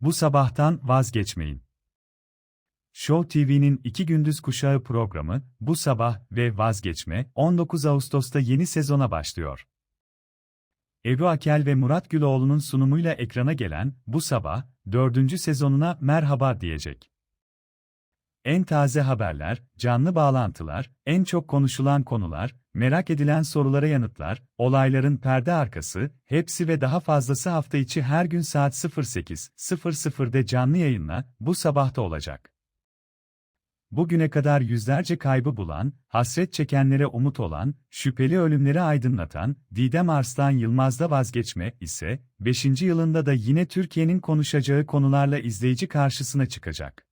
Bu sabahtan vazgeçmeyin. Show TV'nin iki gündüz kuşağı programı, Bu Sabah ve Vazgeçme, 19 Ağustos'ta yeni sezona başlıyor. Ebru Akel ve Murat Güloğlu'nun sunumuyla ekrana gelen Bu Sabah, dördüncü sezonuna merhaba diyecek. En taze haberler, canlı bağlantılar, en çok konuşulan konular, merak edilen sorulara yanıtlar, olayların perde arkası, hepsi ve daha fazlası hafta içi her gün saat 08.00'de canlı yayınla, bu sabahta olacak. Bugüne kadar yüzlerce kaybı bulan, hasret çekenlere umut olan, şüpheli ölümleri aydınlatan, Didem Arslan Yılmaz'da vazgeçme ise, 5. yılında da yine Türkiye'nin konuşacağı konularla izleyici karşısına çıkacak.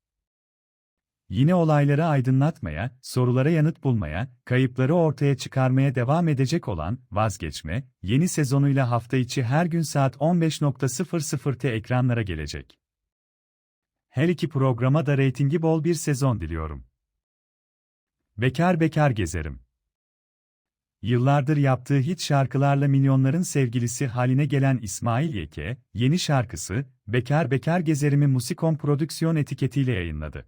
Yine olayları aydınlatmaya, sorulara yanıt bulmaya, kayıpları ortaya çıkarmaya devam edecek olan Vazgeçme, yeni sezonuyla hafta içi her gün saat 15.00'te ekranlara gelecek. Her iki programa da reytingi bol bir sezon diliyorum. Bekar bekar gezerim. Yıllardır yaptığı hit şarkılarla milyonların sevgilisi haline gelen İsmail Yeke, yeni şarkısı, Bekar Bekar Gezerimi Musikon prodüksiyon etiketiyle yayınladı.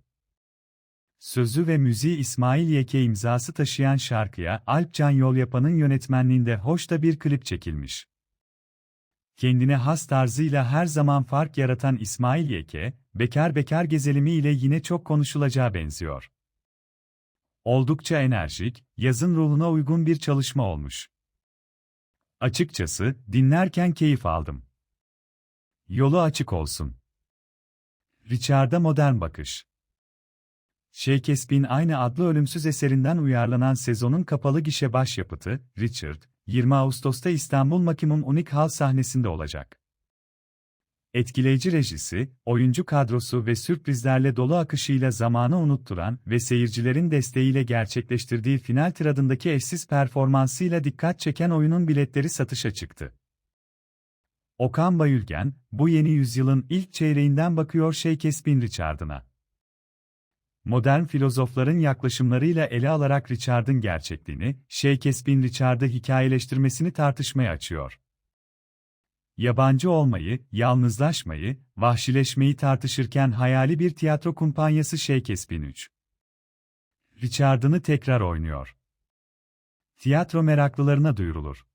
Sözü ve müziği İsmail Yeke imzası taşıyan şarkıya Alpcan Yolyapa'nın yönetmenliğinde hoş da bir klip çekilmiş. Kendine has tarzıyla her zaman fark yaratan İsmail Yeke, Bekar Bekar Gezelimi ile yine çok konuşulacağı benziyor. Oldukça enerjik, yazın ruhuna uygun bir çalışma olmuş. Açıkçası, dinlerken keyif aldım. Yolu açık olsun. Richard'a modern bakış. Shakespeare'in aynı adlı ölümsüz eserinden uyarlanan sezonun kapalı gişe başyapıtı, Richard, 20 Ağustos'ta İstanbul Makimum Unik Hal sahnesinde olacak. Etkileyici rejisi, oyuncu kadrosu ve sürprizlerle dolu akışıyla zamanı unutturan ve seyircilerin desteğiyle gerçekleştirdiği final tiradındaki eşsiz performansıyla dikkat çeken oyunun biletleri satışa çıktı. Okan Bayülgen, bu yeni yüzyılın ilk çeyreğinden bakıyor Shakespeare Richard'ına modern filozofların yaklaşımlarıyla ele alarak Richard'ın gerçekliğini, Shakespeare'in Richard'ı hikayeleştirmesini tartışmaya açıyor. Yabancı olmayı, yalnızlaşmayı, vahşileşmeyi tartışırken hayali bir tiyatro kumpanyası Shakespeare 3. Richard'ını tekrar oynuyor. Tiyatro meraklılarına duyurulur.